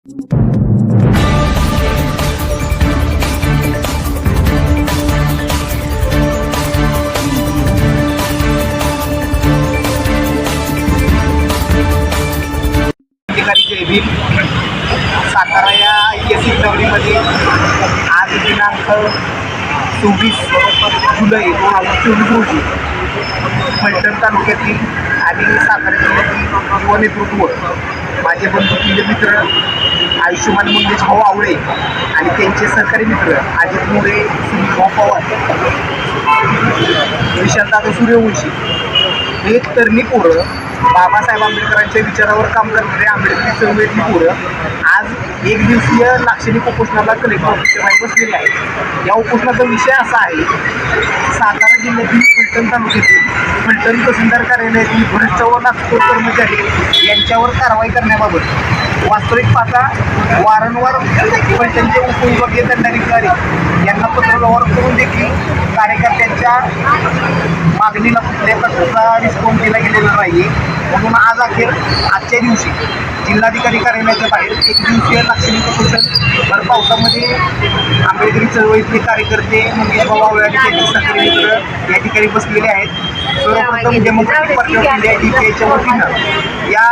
ठिकाणी जय भीम सातारा या ऐतिहासिक नगरीमध्ये आज दिनांक चोवीस जुलै दोन हजार चोवीस रोजी फलटण तालुक्यातील आणि सातारा जिल्ह्यातील युवा नेतृत्व माझे बंधुकीय मित्र आयुष्यमान मुंडेच भाऊ आवळे आणि त्यांचे सहकारी मित्र अजित मोरे सुनीलभाऊ पवार. विशालदादा सूर्यवंशी. हे तरणी पोरं. बाबासाहेब आंबेडकरांच्या विचारावर काम करणारे आंबेडकरी चळवळीतली पोरं. आज एक दिवसीय लाक्षणिक उपोषणाला कलेक्टर ऑफिसच्या बाहेर बसलेले आहेत. या उपोषणाचा विषय असा आहे सातारा जिल्ह्यातील फलटण तालुक्यातील फलटण तहसीलदार कार्यालयातील भ्रष्ट व नागपूर कर्मचारी यांच्यावर कारवाई करण्याबाबत वास्तविक पाहता वारंवार फलटणचे उपविभागीय दंडाधिकारी यांना पत्रव्यवहार करून देखील कार्यकर्त्यांच्या मागणीला कुठल्याही प्रकारचा रिस्पॉन्स दिला गेलेला नाही म्हणून आज अखेर आजच्या दिवशी जिल्हाधिकारी कार्यालयाच्या बाहेर एक दिवसीय लाक्षणिक उपोषण भर पावसामध्ये आंबेडकरी चळवळीतले कार्यकर्ते मंगेश आवळे आणि त्यांचे सहकारी मित्र या ठिकाणी बसलेले आहेत. सर्वप्रथम democratic party of India D P वतीनं या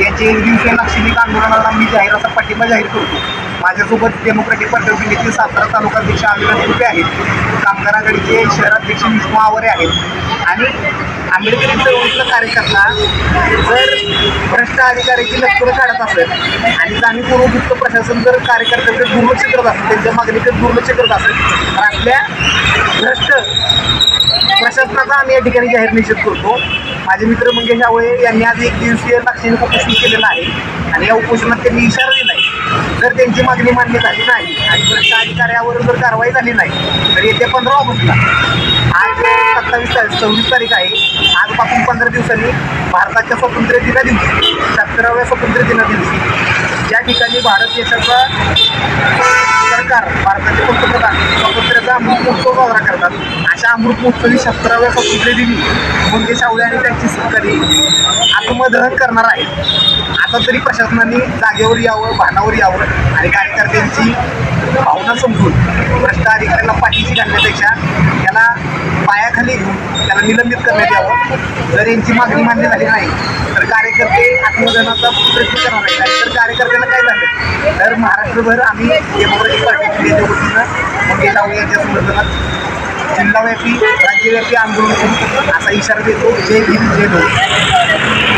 याचे एक दिवसीय लाक्षणिक आंदोलनाला मी जाहीर असा पाठिंबा जाहीर करतो. माझ्यासोबत डेमोक्रॅटिक पार्टी ऑफ इंडियाचे सातारा तालुकाध्यक्ष अविनाश आहेत. कामगारांकडचे शहराध्यक्ष विष्णू आवरे आहेत. आणि आंबेडकरी चळवळीतला कार्यकर्ता जर भ्रष्ट अधिकाऱ्याची लष्कर काढत असेल आणि जाणीवपूर्वक युक्त प्रशासन जर कार्यकर्त्यांकडे दुर्लक्ष करत असेल त्यांच्या मागणीकडे दुर्लक्ष करत असेल तर आपल्या भ्रष्ट प्रशासनाचा आम्ही या ठिकाणी जाहीर निषेध करतो. माझे मित्र मंगेश आवळे यांनी आज एक दिवसीय लक्षणीय उपोषण केलेलं आहे. आणि या उपोषणात त्यांनी इशारा दिला आहे जर त्यांची मागणी मान्य झाली नाही आणि वरिष्ठ अधिकाऱ्यावर जर कारवाई झाली नाही तर येत्या पंधरा ऑगस्टला आज सत्तावीस तारीख सव्वीस तारीख आहे. आजपासून पंधरा दिवसांनी भारताच्या स्वातंत्र्य दिना दिवशी सत्तराव्या स्वातंत्र्य दिना दिवशी ज्या ठिकाणी भारत देशाचा सरकार भारताचे पंतप्रधान स्वातंत्र्याचा अमृत महोत्सव साजरा करतात. अशा अमृत महोत्सवी सत्तराव्या स्वातंत्र्य दिनी मुंगे सावळे आणि त्यांची सहकारी आत्मदहन करणार आहेत. आता तरी प्रशासनाने जागेवर यावं भानावर यावं आणि कार्यकर्त्यांची भावना समजून भ्रष्ट अधिकाऱ्याला पाठीशी घालण्यापेक्षा त्याला पायाखाली घेऊन त्याला निलंबित करण्यात यावं. जर यांची मागणी मान्य झाली नाही तर कार्यकर्ते आत्मदहनाचा प्रयत्न करणार नाही तर कार्यकर्त्यांना काय झालं तर महाराष्ट्रभर आम्ही डेमोक्रेटिक पार्टी ऑफ इंडियाच्या वतीनं यांच्या समर्थनात जिल्हाव्यापी राज्यव्यापी आंदोलन करू असा इशारा देतो जय भीम जय भीम